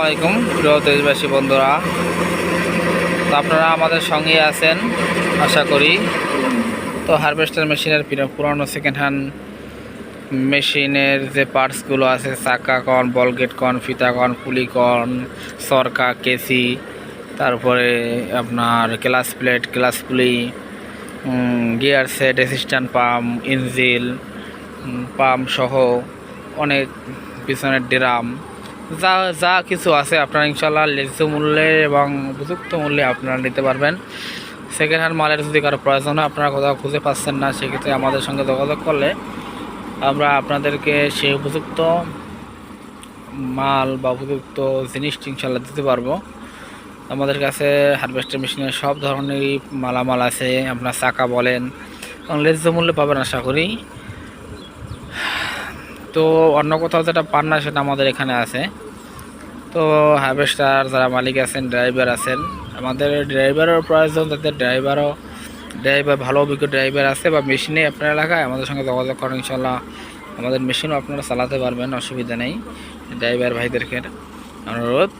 আলাইকুম, প্রিয় দেশবাসী বন্ধুরা। তো আপনারা আমাদের সঙ্গে আছেন, আশা করি। তো হারভেস্টার মেশিনের পিরা- পুরানো সেকেন্ড হ্যান্ড মেশিনের যে পার্টসগুলো আছে, চাকা কন বলগেট কন, ফিতা কন পুলি কন, সরকা, কেসি, তারপরে আপনার clutch plate clutch pulley gear set assistant pump engine pump সহ অনেক পিছনের ড্রাম যা যা কিছু আছে আপনারা ইনশাল্লাহ ন্যায্য মূল্যে এবং উপযুক্ত মূল্যে আপনারা নিতে পারবেন। সেকেন্ড হ্যান্ড মালের যদি কারও প্রয়োজন হয়, আপনারা কোথাও খুঁজে পাচ্ছেন না, সেক্ষেত্রে আমাদের সঙ্গে যোগাযোগ করলে আমরা আপনাদেরকে সেই উপযুক্ত মাল বা উপযুক্ত জিনিসটি ইনশাল্লাহ দিতে পারব। আমাদের কাছে হারভেস্টার মেশিনের সব ধরনেরই মালামাল আছে, আপনার চাকা বলেন, এবং ন্যায্য মূল্যে পাবেন আশা করি। তো অন্য কোথাও যেটা পান না সেটা আমাদের এখানে আছে। তো হারভেস্টার যারা মালিক আছেন ড্রাইভার আছেন, আমাদের ড্রাইভারের প্রয়োজন তাদের ড্রাইভারও ড্রাইভার ভালো অভিজ্ঞ ড্রাইভার আছে বা মেশিনে আপনার এলাকায়, আমাদের সঙ্গে যোগাযোগ করেন ইনশাল্লাহ আমাদের মেশিনও আপনারা চালাতে পারবেন, অসুবিধা নেই। ড্রাইভার ভাইদেরকে অনুরোধ।